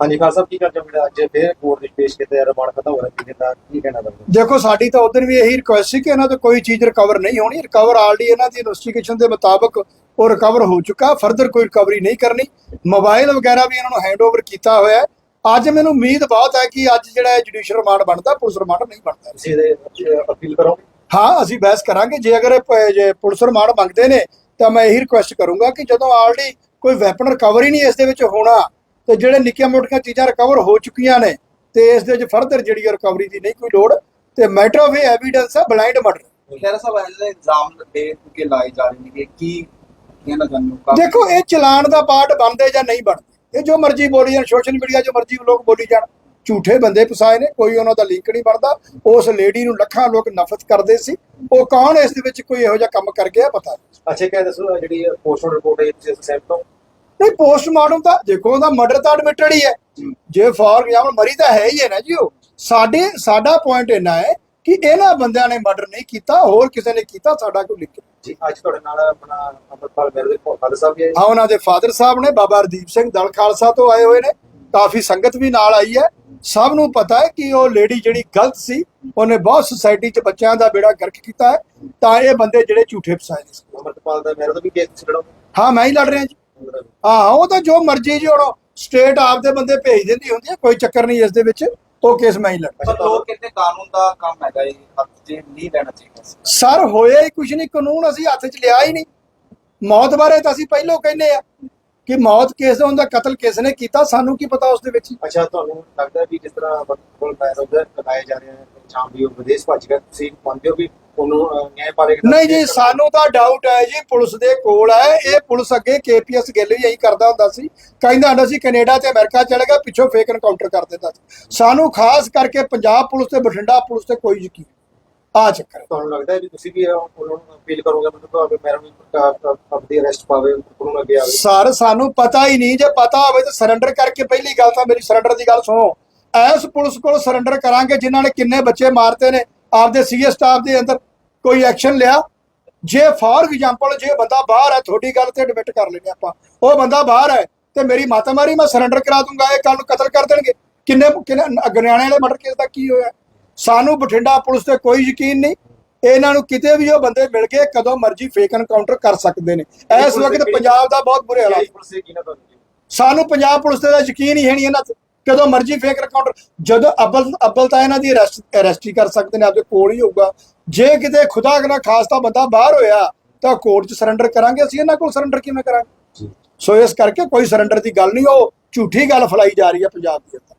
ਹਾਂਜੀ ਖਾਨ ਸਾਹਿਬ ਕੀ ਕਰ ਜਾਓਗੇ ਅੱਜ ਫੇਰ ਕੋਰਟ ਵਿੱਚ ਪੇਸ਼ ਕੀਤੇ ਰਿਮਾਂਡ ਖਤਮ ਹੋ ਰਿਹਾ ਕੀ ਕਹਿੰਦਾ ਕੀ ਕਹਿਣਾ ਚਾਹੁੰਦੇ ਦੇਖੋ ਸਾਡੀ ਤਾਂ ਉਦੋਂ ਵੀ ਇਹੀ ਰਿਕੁਐਸਟ ਸੀ ਕਿ ਇਹਨਾਂ ਤੋਂ ਕੋਈ ਚੀਜ਼ ਰਿਕਵਰ ਨਹੀਂ ਹੋਣੀ। ਰਿਕਵਰ ਆਲਰੇਡੀ ਇਹਨਾਂ ਦੀ ਇਨਵੈਸਟੀਗੇਸ਼ਨ ਦੇ ਮੁਤਾਬਕ ਉਹ ਰਿਕਵਰ ਹੋ ਚੁੱਕਾ। ਫਰਦਰ ਕੋਈ ਰਿਕਵਰੀ ਨਹੀਂ ਕਰਨੀ। ਮੋਬਾਈਲ ਵਗੈਰਾ ਵੀ ਇਹਨਾਂ ਨੂੰ ਹੈਂਡਓਵਰ ਕੀਤਾ ਹੋਇਆ ਹੈ। ਅੱਜ ਮੈਨੂੰ ਉਮੀਦ ਬਹੁਤ ਹੈ ਕਿ ਅੱਜ ਜਿਹੜਾ ਜੁਡੀਸ਼ੀਅਲ ਰਿਮਾਂਡ ਬਣਦਾ ਪੁਲਿਸ ਰਿਮਾਂਡ ਨਹੀਂ ਬਣਦਾ। ਤੁਸੀਂ ਇਹਦੇ ਅਪੀਲ ਕਰੋਗੇ? ਹਾਂ ਅਸੀਂ ਬਹਿਸ ਕਰਾਂਗੇ। ਜੇ ਅਗਰ ਜੇ ਪੁਲਿਸ ਰਿਮਾਂਡ ਮੰਗਦੇ ਨੇ ਤਾਂ ਮੈਂ ਇਹੀ ਰਿਕੁਐਸਟ ਕਰੂੰਗਾ ਕਿ ਜਦੋਂ ਆਲਰੇਡੀ ਕੋਈ ਵੈਪਨ ਰਿਕਵਰੀ ਨਹੀਂ ਇਸ ਦੇ ਵਿੱਚ ਹੋਣਾ ਤੇ ਜਿਹੜੇ ਨਿੱਕੀਆਂ ਮੋਟੀਆਂ ਚੀਜ਼ਾਂ ਰਿਕਵਰ ਹੋ ਚੁੱਕੀਆਂ ਨੇ ਤੇ ਇਸ ਦੇ ਵਿੱਚ ਫਰਦਰ ਜਿਹੜੀ ਰਿਕਵਰੀ ਦੀ ਨਹੀਂ ਕੋਈ ਲੋੜ ਤੇ ਮੈਟਰ ਆਫ ਐਵੀਡੈਂਸ ਹੈ ਬਲਾਈਂਡ ਮਰਡਰ ਖੈਰ ਸਾਹਿਬ ਇਹਦੇ ਇਲਜ਼ਾਮ ਦੇ ਕੇ ਲਾਏ ਜਾ ਰਹੇ ਨੇ ਕਿ ਕੀ ਇਹਨਾਂ ਕਾਫੀ- ਦੇਖੋ ਇਹ ਚਲਾਨ ਦਾ ਪਾਰਟ ਬਣਦੇ ਜਾਂ ਨਹੀਂ ਬਣਦੇ। ਇਹ ਜੋ ਮਰਜ਼ੀ ਬੋਲੀ ਜਾਣ ਸੋਸ਼ਲ ਮੀਡੀਆ 'ਚ ਮਰਜ਼ੀ ਲੋਕ ਬੋਲੀ ਜਾਣ ਝੂਠੇ ਬੰਦੇ ਫਸਾਏ ਨੇ ਕੋਈ ਉਹਨਾਂ ਦਾ ਲਿੰਕ ਨਹੀਂ ਬਣਦਾ। ਉਸ ਲੇਡੀ ਨੂੰ ਲੱਖਾਂ ਲੋਕ ਨਫ਼ਰਤ ਕਰਦੇ ਸੀ। ਉਹ ਕੌਣ ਇਸ ਦੇ ਵਿੱਚ ਕੋਈ ਇਹੋ ਜਿਹਾ ਕੰਮ ਕਰ ਗਿਆ ਪਤਾ ਨਹੀਂ। ਅੱਛਾ ਕਿਹ ਦੱਸੋ ਜਿਹੜੀ ਪੋਸਟਮਾਰਟਮ ਰਿਪੋਰਟ ਹੈ ਤੁਸੀਂ ਸਹਿਮਤ ਹੋ ਨਹੀਂ ਪੋਸਟਮਾਰਟਮ ਤਾਂ ਦੇਖੋ ਉਹਦਾ ਮਰਡਰ ਤਾਂ ਐਡਮਿਟਡ ਹੀ। ਹੈ। ਜੇ ਫੋਰ ਐਗਜ਼ਾਮਪਲ ਮਰੀ ਤਾਂ ਹੈ ਹੀ ਹੈ ਨਾ ਜੀ ਉਹ। ਸਾਡੇ ਸਾਡਾ ਪੁਆਇੰਟ ਇੰਨਾ ਹੈ ਕਿ ਇਹਨਾਂ ਬੰਦਿਆਂ ਨੇ ਮਰਡਰ ਨਹੀਂ ਕੀਤਾ ਹੋਰ ਕਿਸੇ ਨੇ ਕੀਤਾ ਸਾਡਾ ਕੋਈ ਲਿਖ ਜੀ ਅੱਜ ਤੁਹਾਡੇ ਨਾਲ ਆਪਣਾ ਅਮਰਪਾਲ ਮੇਰੇ ਦੇ ਫਾਦਰ ਸਾਹਿਬ ਆਏ। ਹਾਂ ਉਹਨਾਂ ਦੇ ਫਾਦਰ ਸਾਹਿਬ ਨੇ ਬਾਬਾ ਹਰਦੀਪ ਸਿੰਘ ਦਲ ਖਾਲਸਾ ਤੋਂ ਆਏ ਹੋਏ ਨੇ। ਕਾਫੀ ਸੰਗਤ ਵੀ ਨਾਲ ਆਈ ਹੈ। ਸਭ ਨੂੰ ਪਤਾ ਹੈ ਕਿ ਉਹ ਲੇਡੀ ਜਿਹੜੀ ਗਲਤ ਸੀ ਉਹਨੇ ਬਹੁਤ ਸੁਸਾਇਟੀ 'ਚ ਬੱਚਿਆਂ ਦਾ ਬੇੜਾ ਗਰਕ ਕੀਤਾ ਹੈ। ਤਾਂ ਇਹ ਬੰਦੇ ਜਿਹੜੇ ਝੂਠੇ ਫਸਾਏ ਨੇ। ਅਮਰਪਾਲ ਦਾ ਮੇਰੇ ਤੋਂ ਵੀ ਕੇਸ ਲੜੋਗੇ ਹਾਂ ਮੈਂ ਹੀ ਲੜ ਰਿਹਾ ਜੀ। ਹਾਂ ਉਹ ਤਾਂ ਜੋ ਮਰਜ਼ੀ ਜੀ ਹੁਣ ਸਟੇਟ ਆਪਦੇ ਬੰਦੇ ਭੇਜ ਦਿੰਦੀ ਹੁੰਦੀ ਹੈ ਕੋਈ ਚੱਕਰ ਨਹੀਂ ਇਸ ਦੇ ਵਿੱਚ ਉਹ ਕੇਸ ਮੈਂ ਹੀ ਲੜਦਾ ਪਰ ਲੋਕ ਕਹਿੰਦੇ ਕਾਨੂੰਨ ਦਾ ਕੰਮ ਹੈਗਾ ਇਹ ਹੱਥ 'ਚ ਨਹੀਂ ਲੈਣਾ ਚਾਹੀਦਾ ਸਰ ਹੋਇਆ ਹੀ ਕੁਝ ਨਹੀਂ ਕਾਨੂੰਨ ਅਸੀਂ ਹੱਥ 'ਚ ਲਿਆ ਹੀ ਨਹੀਂ। ਮੌਤ ਬਾਰੇ ਤਾਂ ਅਸੀਂ ਪਹਿਲਾਂ ਕਹਿੰਦੇ ਆ ਕਿ ਮੌਤ ਕਿਸ ਦਾ ਹੁੰਦਾ ਕਤਲ ਕਿਸ ਨੇ ਕੀਤਾ ਸਾਨੂੰ ਕੀ ਪਤਾ ਉਸ ਦੇ ਵਿੱਚ। ਅੱਛਾ ਤੁਹਾਨੂੰ ਲੱਗਦਾ ਵੀ ਜਿਸ ਤਰ੍ਹਾਂ ਕੋਲ ਪੈਸਾ ਉਹਦਾ ਲਗਾਏ ਜਾ ਰਹੇ ਹਨ ਵੀ ਉਹ ਵਿਦੇਸ਼ ਭੱਜ ਗਿਆ ਤੁਸੀਂ ਮੰਨਦੇ ਹੋ ਵੀ ਉਹਨੂੰ ਨਿਆਂ ਨਹੀਂ ਜੀ ਸਾਨੂੰ ਤਾਂ ਡਾਊਟ ਹੈ ਜੀ ਪੁਲਿਸ ਦੇ ਕੋਲ ਹੈ। ਇਹ ਪੁਲਿਸ ਅੱਗੇ ਕੇਪੀਐਸ ਗਿੱਲ ਵੀ ਇਹੀ ਕਰਦਾ ਹੁੰਦਾ ਸੀ। ਕਹਿੰਦਾ ਹੁੰਦਾ ਸੀ ਕੈਨੇਡਾ ਤੇ ਅਮਰੀਕਾ ਚਲੇ ਗਿਆ ਪਿੱਛੋਂ ਫੇਕ ਐਨਕਾਊਂਟਰ ਕਰ ਦਿੰਦਾ ਸੀ। ਸਾਨੂੰ ਖਾਸ ਕਰਕੇ ਪੰਜਾਬ ਪੁਲਿਸ ਤੇ ਬਠਿੰਡਾ ਪੁਲਿਸ ਤੇ ਕੋਈ ਯਕੀਨ ਆ ਚੱਕਰ। ਤੁਹਾਨੂੰ ਲੱਗਦਾ ਹੈ ਵੀ ਤੁਸੀਂ ਵੀ ਉਹ- ਉਹਨਾਂ ਨੂੰ ਅਪੀਲ ਕਰੋਗੇ ਮਤਲਬ ਤੁਹਾਡੇ ਮੈਡਮ ਨੂੰ ਆਪਣੀ ਅਰੈਸਟ ਪਾਵੇ ਕਾਨੂੰਨ ਅੱਗੇ ਆਵੇ। ਸਰ ਸਾਨੂੰ ਪਤਾ ਹੀ ਨਹੀਂ ਜੇ ਪਤਾ ਹੋਵੇ ਤਾਂ ਸਰੈਂਡਰ ਕਰਕੇ ਪਹਿਲੀ ਗੱਲ ਤਾਂ ਮੇਰੀ ਸਰੈਂਡਰ ਦੀ ਗੱਲ ਸੁਣੋ। ਐਸ ਪੁਲਿਸ ਕੋਲ ਸਰੈਂਡਰ ਕਰਾਂਗੇ ਜਿਨ੍ਹਾਂ ਨੇ ਕਿੰਨੇ ਬੱਚੇ ਮਾਰਤੇ ਨੇ। ਆਪਦੇ ਸੀਐਸ ਸਟਾਫ ਦੇ ਅੰਦਰ ਕੋਈ ਐਕਸ਼ਨ ਲਿਆ। ਜੇ ਫਾਰ ਐਗਜ਼ਾਮਪਲ ਜੇ ਬੰਦਾ ਬਾਹਰ ਹੈ ਤੁਹਾਡੀ ਗੱਲ ਤੇ ਐਡਮਿਟ ਕਰ ਲੈਨੇ ਆਪਾਂ। ਉਹ ਬੰਦਾ ਬਾਹਰ ਹੈ ਤੇ ਮੇਰੀ ਮਾਤਾ ਮਾਰੀ ਮੈਂ ਸਰੈਂਡਰ ਕਰਾ ਦੂੰਗਾ ਇਹ ਕੱਲ ਨੂੰ ਕਤਲ ਕਰ ਦੇਣਗੇ। ਕਿੰਨੇ ਕਿੰਨੇ ਗਨਿਆਣੇ ਵਾਲੇ ਮਰਡਰ ਕੇਸ ਦਾ ਕੀ ਹੋਇਆ? ਸਾਨੂੰ ਬਠਿੰਡਾ ਪੁਲਿਸ ਤੇ ਕੋਈ ਯਕੀਨ ਨਹੀਂ। ਇਹਨਾਂ ਨੂੰ ਕਿਤੇ ਵੀ ਉਹ ਬੰਦੇ ਮਿਲ ਗਏ ਕਦੋਂ ਮਰਜ਼ੀ ਫੇਕ ਐਨਕਾਊਂਟਰ ਕਰ ਸਕਦੇ ਨੇ। ਇਸ ਵਕਤ ਪੰਜਾਬ ਦਾ ਬਹੁਤ ਬੁਰੇ ਹਾਲਾਤ? ਸਾਨੂੰ ਪੰਜਾਬ ਪੁਲਿਸ ਤੇ ਦਾ ਯਕੀਨ ਹੀ ਹੈ ਨਹੀਂ ਇਹਨਾਂ ਤੇ। ਕਦੋਂ ਮਰਜ਼ੀ ਫੇਕ ਐਨਕਾਊਂਟਰ ਜਦੋਂ ਅਬਲ ਅਬਲ ਤਾਂ ਇਹਨਾਂ ਦੀ ਅਰੈਸਟ ਅਰੈਸਟ ਹੀ ਕਰ ਸਕਦੇ ਨੇ ਆਪਦੇ ਕੋਲ ਹੀ ਹੋਊਗਾ। ਜੇ ਕਿਤੇ ਖੁਦਾ ਕਰਾ ਖਾਸਤਾ ਬੰਦਾ ਬਾਹਰ ਹੋਇਆ ਤਾਂ ਕੋਰਟ 'ਚ ਸਰੈਂਡਰ ਕਰਾਂਗੇ ਅਸੀਂ ਇਹਨਾਂ ਕੋਲ ਸਰੈਂਡਰ ਕਿਵੇਂ ਕਰਾਂਗੇ। ਸੋ ਇਸ ਕਰਕੇ ਕੋਈ ਸਰੈਂਡਰ ਦੀ ਗੱਲ ਨਹੀਂ ਉਹ ਝੂਠੀ ਗੱਲ ਫੈਲਾਈ ਜਾ ਰਹੀ ਹੈ ਪੰਜਾਬ ਦੇ ਅੰਦਰ